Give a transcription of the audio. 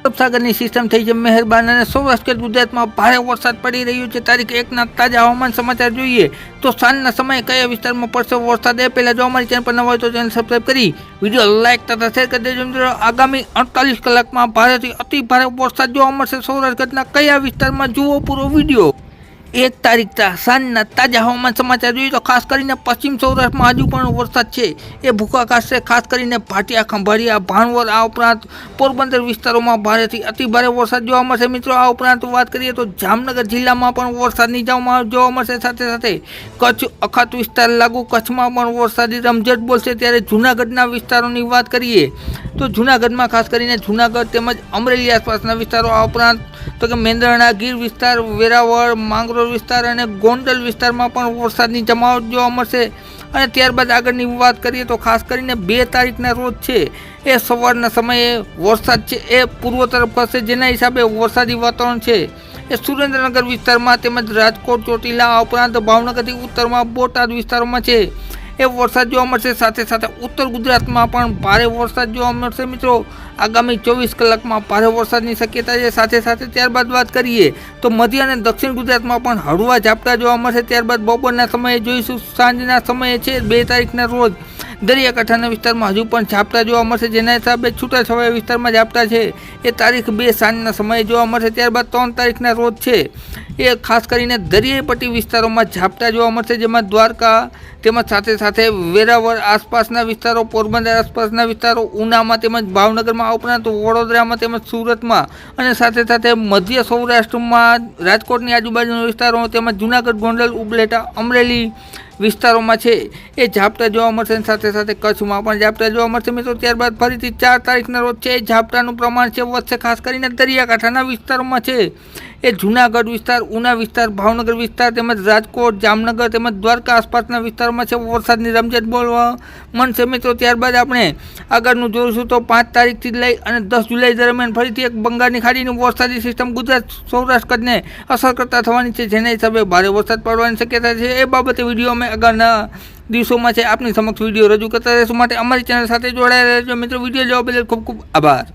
સાગરની system થઈ છે મહેરબાન અને સૌરાષ્ટ્ર ગુજરાતમાં ભારે વરસાદ પડી રહ્યો છે. તારીખ એકના તાજા હવામાન સમાચાર જોઈએ તો સાંજના સમયે કયા વિસ્તારમાં પડશે વરસાદ? એ પહેલાં જો અમારી ચેનલ પર ન હોય તો ચેનલ સબસ્ક્રાઈબ કરી વીડિયો લાઇક તથા શેર કરી દેજો મિત્રો. આગામી અડતાલીસ કલાકમાં ભારેથી અતિ ભારે વરસાદ જોવા મળશે. સૌરાષ્ટ્ર કયા વિસ્તારમાં? જુઓ પૂરો વીડિયો એક તારીખ સાંજના તાજા હવામાન સમાચાર જોઈએ તો ખાસ કરીને પશ્ચિમ સૌરાષ્ટ્રમાં હજુ પણ વરસાદ છે. એ ભૂકા કાઢશે ખાસ કરીને ભાટિયા, ખંભાળિયા ભાણવર આ ઉપરાંત પોરબંદર વિસ્તારોમાં ભારેથી અતિભારે વરસાદ જોવા મળશે. મિત્રો, આ ઉપરાંત વાત કરીએ તો જામનગર જિલ્લામાં પણ વરસાદની જોવા જોવા મળશે. સાથે સાથે કચ્છ અખાત વિસ્તાર લાગુ કચ્છમાં પણ વરસાદી રમઝટ બોલશે. ત્યારે જૂનાગઢના વિસ્તારોની વાત કરીએ તો જૂનાગઢમાં ખાસ કરીને જૂનાગઢ તેમજ અમરેલી આસપાસના વિસ્તારો આ ઉપરાંત તો કે મેંદરણા, ગીર વિસ્તાર, વેરાવળ માંગરોળ વિસ્તાર અને ગોંડલ વિસ્તારમાં પણ વરસાદની જમાવટ જોવા મળશે. અને ત્યારબાદ આગળની વાત કરીએ તો ખાસ કરીને બે તારીખના રોજ છે એ સવારના સમયે વરસાદ છે એ પૂર્વ તરફ હશે જેના હિસાબે વરસાદી વાતાવરણ છે. એ સુરેન્દ્રનગર વિસ્તારમાં તેમજ રાજકોટ, ચોટીલા ઉપરાંત ભાવનગરથી ઉત્તરમાં બોટાદ વિસ્તારોમાં છે. એ વરસાદ જોવા મળશે. સાથે સાથે ઉત્તર ગુજરાતમાં પણ ભારે વરસાદ જોવા મળશે મિત્રો. આગામી ચોવીસ કલાકમાં ભારે વરસાદની શક્યતા છે. સાથે સાથે ત્યારબાદ વાત કરીએ તો મધ્ય અને દક્ષિણ ગુજરાતમાં પણ હળવા ઝાપટા જોવા મળશે. ત્યારબાદ બપોરના સમયે જોઈશું. સાંજના સમયે છે. બે તારીખના રોજ દરિયાકાંઠાના વિસ્તારમાં હજુ પણ ઝાપટા જોવા મળશે. જેના હિસાબે છૂટાછવાયા વિસ્તારમાં ઝાપટા છે. એ તારીખ બે સાંજના સમયે જોવા મળશે. ત્યારબાદ ત્રણ તારીખના રોજ છે. એ ખાસ કરીને દરિયાઈ પટ્ટી વિસ્તારોમાં ઝાપટા જોવા મળશે. જેમાં દ્વારકા, તેમજ સાથે સાથે વેરાવળ આસપાસના વિસ્તારો, પોરબંદર આસપાસના વિસ્તારો, ઉનામાં તેમજ ભાવનગરમાં ઉપરાંત વડોદરામાં તેમજ સુરતમાં અને સાથે સાથે મધ્ય સૌરાષ્ટ્રમાં રાજકોટની આજુબાજુના વિસ્તારો તેમજ જૂનાગઢ, ગોંડલ, ઉપલેટા, અમરેલી વિસ્તારોમાં છે. એ ઝાપટા જોવા મળશે અને સાથે કચ્છમાં પણ ઝાપટા જોવા મળશે મિત્રો. ત્યારબાદ ફરીથી ચાર તારીખના રોજ છે એ ઝાપટાનું પ્રમાણ છે વધશે, ખાસ કરીને દરિયાકાંઠાના વિસ્તારોમાં છે. એ જૂનાગઢ વિસ્તાર, ઉના વિસ્તાર, ભાવનગર વિસ્તાર તેમજ રાજકોટ, જામનગર તેમજ દ્વારકા આસપાસના વિસ્તારોમાં છે. વરસાદની રમઝટ બોલવા મળશે મિત્રો. ત્યારબાદ આપણે આગળનું જોઈશું તો પાંચ તારીખથી લઈ અને દસ જુલાઈ દરમિયાન ફરીથી એક બંગાળની ખાડીની વરસાદી સિસ્ટમ ગુજરાત સૌરાષ્ટ્ર કચ્છને અસર કરતા થવાની છે. જેના હિસાબે ભારે વરસાદ પડવાની શક્યતા છે. એ બાબતે વીડિયો અમે આગળના દિવસોમાં છે આપની સમક્ષ વીડિયો રજૂ કરતા રહેશું માટે અમારી ચેનલ સાથે જોડાયેલા રહેજો. મિત્રો, વીડિયો જોવા બદલ ખૂબ ખૂબ આભાર.